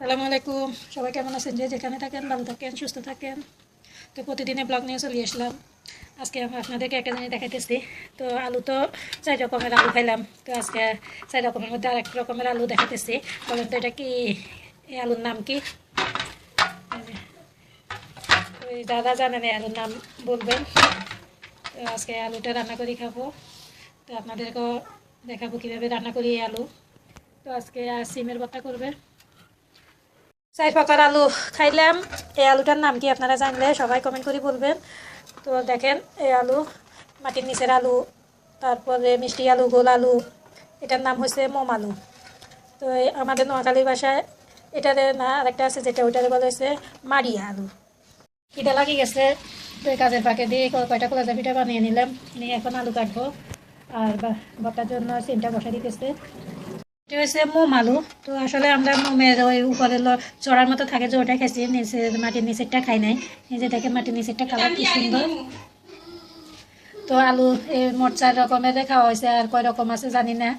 সালামু আলাইকুম। সবাই কেমন আছেন? যে যেখানে থাকেন, ভালো থাকেন, সুস্থ থাকেন। তো প্রতিদিনে ব্লগ নিয়ে চলে আসলাম। আজকে আমি আপনাদেরকে একটা জিনিস দেখাইতেছি। তো আলু তো চার রকমের আলু খাইলাম। তো আজকে চার রকমের মধ্যে আরেক রকমের আলু দেখাইতেছি। বলেন তো এটা কি? এই আলুর নাম কি? দাদা জানেন এই আলুর নাম, বলবেন। তো আজকে আলুটা রান্না করে খাব। তো আপনাদেরকেও দেখাবো কীভাবে রান্না করি এই আলু। তো আজকে আর সিমের ভর্তা করবে। চার প্রকার আলু খাইলাম এই আলুটার নাম কি আপনারা জানলে সবাই কমেন্ট করে বলবেন। তো দেখেন, এই আলু, মাটির নিচের আলু, তারপরে মিষ্টি আলু, গোল আলু, এটার নাম হচ্ছে মোম আলু। তো আমাদের নোয়াখালীর ভাষায় এটাতে না আরেকটা আছে যেটা ওইটাতে বলা হয়েছে মারিয়া আলু। এটা লাগি গেছে, তো কাজের ফাঁকে দিয়ে কয়টা কলাজা পিঠা বানিয়ে নিলাম। নিয়ে এখন আলু কাটবো। আর বটার জন্য সিমটা বসা দিতেছে। এটা হচ্ছে মোম আলু। তো আসলে আমরা মোমের ওই উপরে চড়ার মতো থাকে যে ওটা খাইছি নিচে মাটির নিচেরটা খাই নাই। নিজে যে দেখেন মাটির নিচেরটা কালার কি সুন্দর। তো আলু, এই মোট চার রকমের খাওয়া হয়েছে আর কয় রকম আছে জানি না।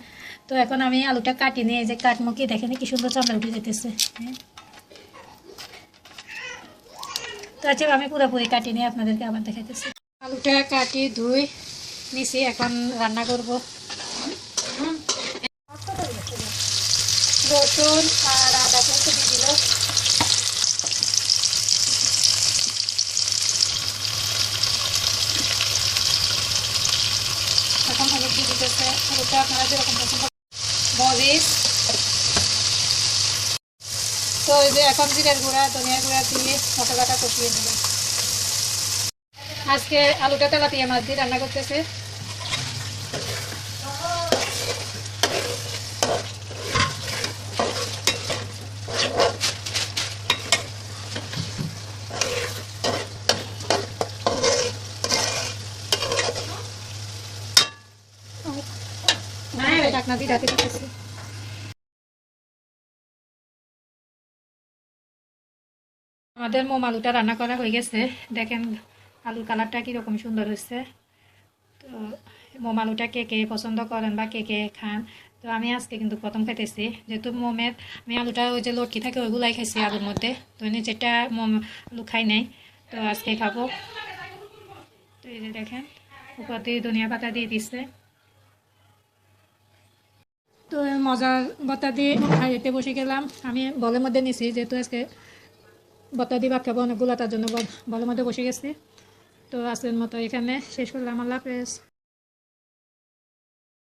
তো এখন আমি আলুটা কাটি নিয়ে যে কাটমুখি দেখেন কি সুন্দর চামড়া উঠে যেতেছে। হ্যাঁ। তো আচ্ছা আমি পুরোপুরি কাটি নিয়ে আপনাদেরকে আবার দেখাইতেছি। আলুটা কাটি ধুই নিছি এখন রান্না করব। রসুন আর আদা কুচি দিয়ে দিল। এখন হলুদ দিয়ে দিতেছে। হলুদটা আপনারা যেরকম মরিচ। তো এই যে এখন জিরের গুঁড়া, ধনিয়ার গুঁড়া দিয়ে মশলাটা কষিয়ে দিল আজকে আলুটা তেলাপিয়া মাছ দিয়ে রান্না করতেছে হ্যাঁ ঢাকনা দিয়ে রাখতে দিতেছি আমাদের মোম আলুটা রান্না করা হয়ে গেছে। দেখেন আলুর কালারটা কীরকম সুন্দর হয়েছে। তো মোম আলুটা কে কে পছন্দ করেন বা কে কে খান, তো আমি আজকে কিন্তু প্রথম খাইতেছি। যেহেতু মোমের, আমি আলুটা ওই যে লটকি থাকে ওইগুলাই খাইছি আলুর মধ্যে। তো যেটা মোম আলু খাই নাই, তো আজকে খাব। তো এই যে দেখেন, উপর দিয়ে ধনিয়া পাতা দিয়ে দিচ্ছে তো মজার বতা দিয়ে খাইতে বসে গেলাম। আমি বলের মধ্যে নিছি, যেহেতু আজকে বতা দিয়ে ভাত খাব অনেকগুলো, তার জন্য বলের মধ্যে বসে গেছি। তো আজকের মতো এখানে শেষ করলাম। আল্লাহ হাফেজ।